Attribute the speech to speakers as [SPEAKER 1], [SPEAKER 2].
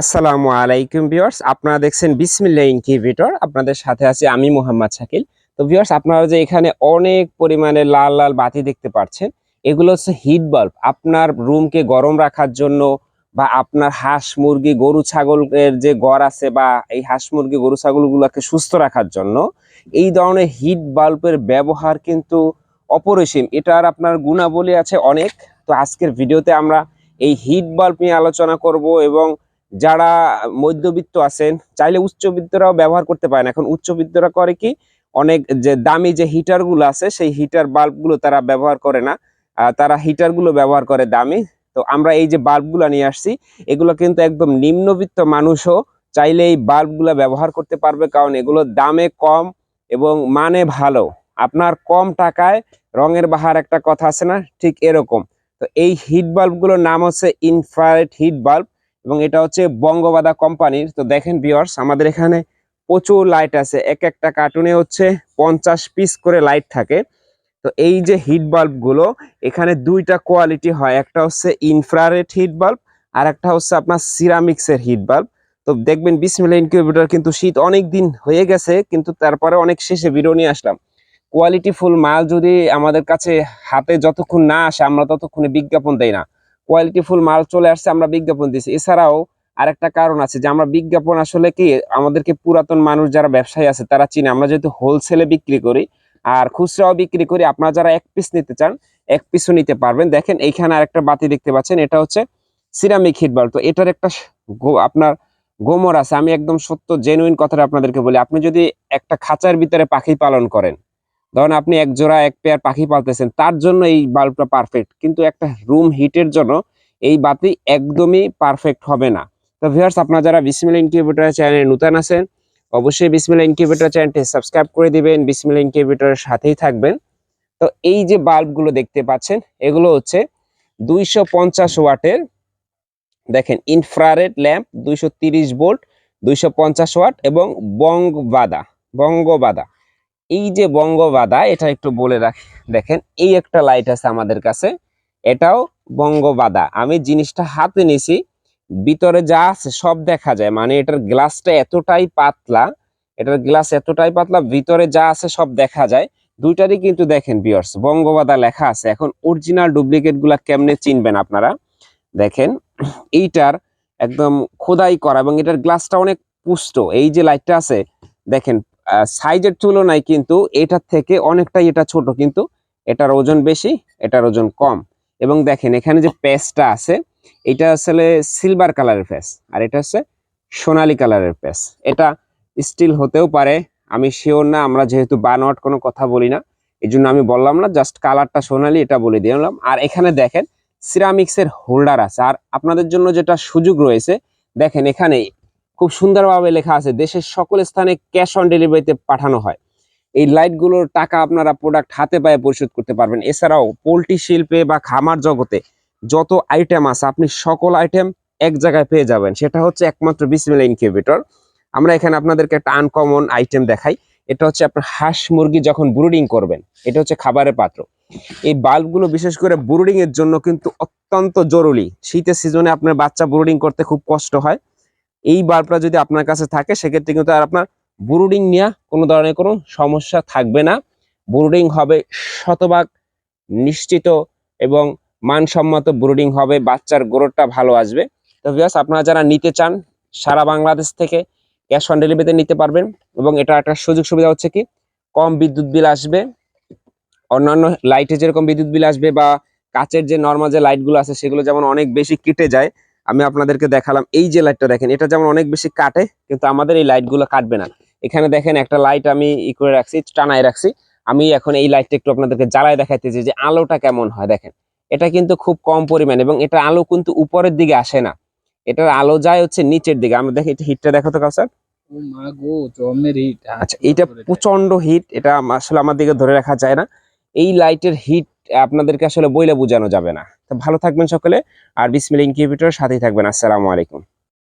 [SPEAKER 1] আসসালামু আলাইকুম ভিউয়ার্স, আপনারা দেখছেন বিসমিল্লাহ ইনকিউবেটর, আপনাদের সাথে আছি আমি মোহাম্মদ শাকিল। তো ভিউয়ার্স, আপনারা যে এখানে অনেক পরিমাণে লাল লাল বাতি দেখতে পাচ্ছেন, এগুলো হচ্ছে হিট বাল্ব আপনার রুমকে গরম রাখার জন্য বা আপনার হাঁস মুরগি, গরু ছাগলের যে ঘর আছে বা এই হাঁস মুরগি, গরু ছাগলগুলোকে সুস্থ রাখার জন্য, এই ধরনের হিট বাল্বের ব্যবহার কিন্তু অপরিসীম। এটার আপনার গুণাবলী আছে অনেক। তো আজকের ভিডিওতে আমরা এই হিট বাল্ব নিয়ে আলোচনা করব এবং যারা মধ্যবিত্ত আছেন, চাইলে উচ্চবিত্তরাও ব্যবহার করতে পারেন। এখন উচ্চবিত্তরা করে কি? অনেক যে দামি যে হিটারগুলো আছে, সেই হিটার বাল্বগুলো তারা ব্যবহার করে না। তারা হিটারগুলো ব্যবহার করে দামি। তো আমরা এই যে বাল্বগুলো নিয়ে আসছি, এগুলো কিন্তু একদম নিম্নবিত্ত মানুষও চাইলে এই বাল্বগুলা ব্যবহার করতে পারবে কারণ এগুলো দামে কম এবং মানে ভালো। আপনার কম টাকায় রঙের বাহার একটা কথা আছে না? ঠিক এরকম। তো এই হিট বাল্বগুলোর নাম হচ্ছে ইনফ্রারেড হিট বাল্ব। এবং এটা হচ্ছে বঙ্গবাদা কোম্পানির তো দেখেন ভিউয়ার্স আমাদের এখানে প্রচুর লাইট আছে। এক একটা কার্টুনে হচ্ছে পঞ্চাশ পিস করে লাইট থাকে। তো এই যে হিট বাল্বগুলো, এখানে দুইটা কোয়ালিটি হয়। একটা হচ্ছে ইনফ্রারেড হিট বাল্ব আর একটা হচ্ছে আপনার সিরামিক্সের হিট বাল্ব তো দেখবেন বিসমিল্লা ইনকিউবেটর কিন্তু শীত অনেক দিন হয়ে গেছে, কিন্তু তারপরে অনেক শেষে ভিডিও আসলাম। কোয়ালিটি ফুল মাল যদি আমাদের কাছে হাতে যতক্ষণ না আসে, আমরা ততক্ষণে বিজ্ঞাপন দেই না। কোয়ালিটি ফুল মাল চলে আসছে, আমরা বিজ্ঞাপন দিচ্ছি এছাড়াও আরেকটা কারণ আছে যে, আমরা বিজ্ঞাপন আসলে কি, আমাদেরকে পুরাতন মানুষ যারা ব্যবসায়ী আছে, তারা চিনে। আমরা যেহেতু হোলসেলে বিক্রি করি, আর খুচরাও বিক্রি করি, আপনারা যারা এক পিস নিতে চান, এক পিসও নিতে পারবেন। দেখেন, এইখানে আরেকটা বাতি দেখতে পাচ্ছেন, এটা হচ্ছে সিরামিক হিট বাল্ব তো এটার একটা আপনার গোমর আছে, আমি একদম সত্য জেনুইন কথাটা আপনাদেরকে বলি। আপনি যদি একটা খাঁচার ভিতরে পাখি পালন করেন ধরেন আপনি এক জোড়া, এক পেয়ার পাখি পালতেছেন, তার জন্য এই বাল্বটা পারফেক্ট কিন্তু একটা রুম হিটের জন্য এই বাতি একদমই পারফেক্ট হবে না। তো ভিউয়ার্স আপনারা যারা বিসমিল ইনকিউবেটর চ্যানেলে নতুন আছেন, অবশ্যই বিসমিল ইনকিউবেটর চ্যানেলটি সাবস্ক্রাইব করে দিবেন বিসমিল ইনকিউবেটরের সাথেই থাকবেন। তো এই যে বাল্বগুলো দেখতে পাচ্ছেন, এগুলো হচ্ছে দুইশো পঞ্চাশ ওয়াটের, দেখেন ইনফ্রারেড ল্যাম্প দুইশো তিরিশ ভোল্ট দুইশো পঞ্চাশ ওয়াট এবং বঙ্গবাদা বঙ্গবাদা। এই যে বঙ্গবাদা, এটা একটু বলে রাখি, দেখেন, এই একটা লাইট আছে আমাদের কাছে, এটাও বঙ্গবাদা। আমি জিনিসটা হাতে নিছি, ভিতরে যা আছে সব দেখা যায় মানে এটার গ্লাসটা এতটাই পাতলা, এটার গ্লাস এতটাই পাতলা, ভিতরে যা আছে সব দেখা যায়। দুইটারই কিন্তু দেখেন বিয়ার্স বঙ্গবাদা লেখা আছে। এখন অরিজিনাল ডুপ্লিকেটগুলা কেমনে চিনবেন আপনারা? দেখেন, এইটার একদম খোদাই করা, এবং এটার গ্লাসটা অনেক পুষ্ট। এই যে লাইটটা আছে, দেখেন সাইজের তুলনায় কিন্তু এটার থেকে অনেকটাই এটা ছোট, কিন্তু এটার ওজন বেশি, এটার ওজন কম। এবং দেখেন, এখানে যে প্যাচটা আছে, এটা আসলে সিলভার কালারের প্যাচ আর এটা হচ্ছে সোনালী কালারের প্যাচ এটা স্টিল হতেও পারে, আমি শিওর না, আমরা যেহেতু বানোয়াট কোনো কথা বলি না এই জন্য আমি বললাম না জাস্ট কালারটা সোনালি, এটা বলে দিলাম আর এখানে দেখেন সিরামিক্সের হোল্ডার আছে। আর আপনাদের জন্য যেটা সুযোগ রয়েছে, দেখেন, এখানে খুব সুন্দরভাবে লেখা আছে, দেশের সকল স্থানে ক্যাশ অন ডেলিভারিতে পাঠানো হয়। এই লাইটগুলোর টাকা আপনারা প্রোডাক্ট হাতে পায়ে পরিশোধ করতে পারবেন। এছাড়াও পোলট্রি শিল্পে বা খামার জগতে যত আইটেম আছে, আপনি সকল আইটেম এক জায়গায় পেয়ে যাবেন। সেটা হচ্ছে একমাত্র বিসমিল্লা ইনকিউবেটর আমরা এখানে আপনাদেরকে একটা আনকমন আইটেম দেখাই। এটা হচ্ছে আপনার হাঁস মুরগি যখন ব্রুডিং করবেন, এটা হচ্ছে খাবারের পাত্র। এই বাল্বগুলো বিশেষ করে ব্রুডিং এর জন্য কিন্তু অত্যন্ত জরুরি। শীতের সিজনে আপনার বাচ্চা ব্রুডিং করতে খুব কষ্ট হয়। এই বাল্বটা যদি আপনার কাছে থাকে, সেক্ষেত্রে কিন্তু আর আপনার ব্রুডিং নিয়ে কোনো ধরনের কোনো সমস্যা থাকবে না। ব্রুডিং হবে শতভাগ নিশ্চিত এবং মানসম্মত ব্রুডিং হবে, বাচ্চার গ্রোথটা ভালো আসবে। তো ভিউয়ার্স আপনারা যারা নিতে চান, সারা বাংলাদেশ থেকে ক্যাশ অন ডেলিভারিতে নিতে পারবেন এবং এটা একটা সুযোগ সুবিধা হচ্ছে কি, কম বিদ্যুৎ বিল আসবে, অন্যান্য লাইটে যেরকম বিদ্যুৎ বিল আসবে বা কাচের যে নর্মাল যে লাইটগুলো আছে, সেগুলো যেমন অনেক বেশি কেটে যায় আমি আপনাদেরকে দেখালাম এই যে লাইটটা দেখেন এটা যেমন অনেক বেশি কাটে কিন্তু আমাদের এই লাইটগুলো কাটবে না। এখানে দেখেন একটা লাইট আমি ই করে রাখছি টানায় রাখছি। আমি এখন এই লাইটটা একটু আপনাদেরকে জ্বালায় দেখাইতেছি যে আলোটা কেমন হয় দেখেন। এটা কিন্তু খুব কম পরিমাণ এবং এটা আলো কিন্তু উপরের দিকে আসে না। এটার আলো যায় হচ্ছে নিচের দিকে। আমরা দেখি এটা হিটটা দেখো তো
[SPEAKER 2] জমের হিট
[SPEAKER 1] আচ্ছা এইটা প্রচণ্ড হিট এটা আসলে আমার দিকে ধরে রাখা যায় না। এই লাইটের হিট আপনাদেরকে আসলে বইলে বোঝানো যাবে না। তো ভালো থাকবেন সকলে আর বিসমিল ইনকিউবেটর সাথেই থাকবেন। আসসালামু আলাইকুম।